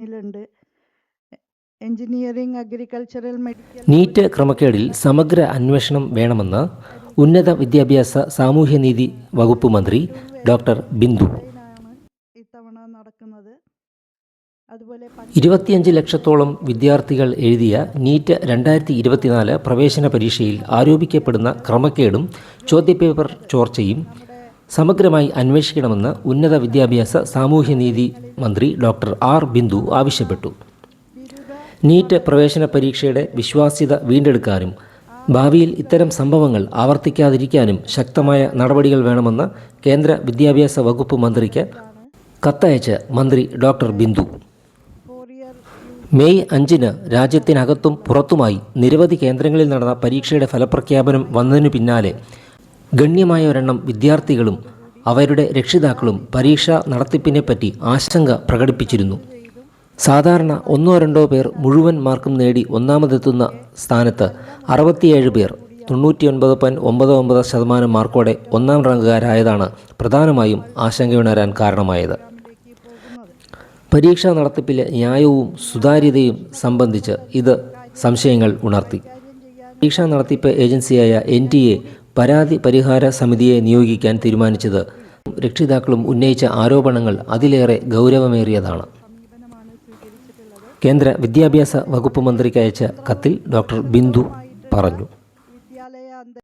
ിലുണ്ട് engineering agricultural medical NEET ക്രമക്കേടിൽ സമഗ്ര അന്വേഷണം വേണമെന്ന് ഉന്നത വിദ്യാഭ്യാസ സാമൂഹ്യനീതി വകുപ്പ് മന്ത്രി ഡോക്ടർ ബിന്ദു. ഇത്തവണ നടക്കുന്നത്. ഇരുപത്തിയഞ്ച് ലക്ഷത്തോളം വിദ്യാർത്ഥികൾ എഴുതിയ നീറ്റ് രണ്ടായിരത്തി ഇരുപത്തിനാല് പ്രവേശന പരീക്ഷയിൽ ആരോപിക്കപ്പെടുന്ന ക്രമക്കേടും ചോദ്യപേപ്പർ ചോർച്ചയും സമഗ്രമായി അന്വേഷിക്കണമെന്ന് ഉന്നത വിദ്യാഭ്യാസ സാമൂഹ്യനീതി മന്ത്രി ഡോക്ടർ ആർ ബിന്ദു ആവശ്യപ്പെട്ടു. നീറ്റ് പ്രവേശന പരീക്ഷയുടെ വിശ്വാസ്യത വീണ്ടെടുക്കാനും ഭാവിയിൽ ഇത്തരം സംഭവങ്ങൾ ആവർത്തിക്കാതിരിക്കാനും ശക്തമായ നടപടികൾ വേണമെന്ന് കേന്ദ്ര വിദ്യാഭ്യാസ വകുപ്പ് മന്ത്രിക്ക് കത്തയച്ച് മന്ത്രി ഡോക്ടർ ബിന്ദു. മെയ് അഞ്ചിന് രാജ്യത്തിനകത്തും പുറത്തുമായി നിരവധി കേന്ദ്രങ്ങളിൽ നടന്ന പരീക്ഷയുടെ ഫലപ്രഖ്യാപനം വന്നതിനു പിന്നാലെ ഗണ്യമായ ഒരെണ്ണം വിദ്യാർത്ഥികളും അവരുടെ രക്ഷിതാക്കളും പരീക്ഷ നടത്തിപ്പിനെപ്പറ്റി ആശങ്ക പ്രകടിപ്പിച്ചിരുന്നു. സാധാരണ ഒന്നോ രണ്ടോ പേർ മുഴുവൻ മാർക്കും നേടി ഒന്നാമതെത്തുന്ന സ്ഥാനത്ത് അറുപത്തിയേഴ് പേർ തൊണ്ണൂറ്റിയൊൻപത് പോയിന്റ് ഒമ്പത് ഒമ്പത് ശതമാനം മാർക്കോടെ ഒന്നാം റാങ്കുകാരായതാണ് പ്രധാനമായും ആശങ്കയുണരാൻ കാരണമായത്. പരീക്ഷാ നടത്തിപ്പിലെ ന്യായവും സുതാര്യതയും സംബന്ധിച്ച് ഇത് സംശയങ്ങൾ ഉണർത്തി. പരീക്ഷാ നടത്തിപ്പ് ഏജൻസിയായ എൻ പരാതി പരിഹാര സമിതിയെ നിയോഗിക്കാൻ തീരുമാനിച്ചത് രക്ഷിതാക്കളും ഉന്നയിച്ച ആരോപണങ്ങൾ അതിലേറെ ഗൗരവമേറിയതാണ്. കേന്ദ്ര വിദ്യാഭ്യാസ വകുപ്പ് മന്ത്രിക്ക് അയച്ച കത്തിൽ ഡോക്ടർ ബിന്ദു പറഞ്ഞു.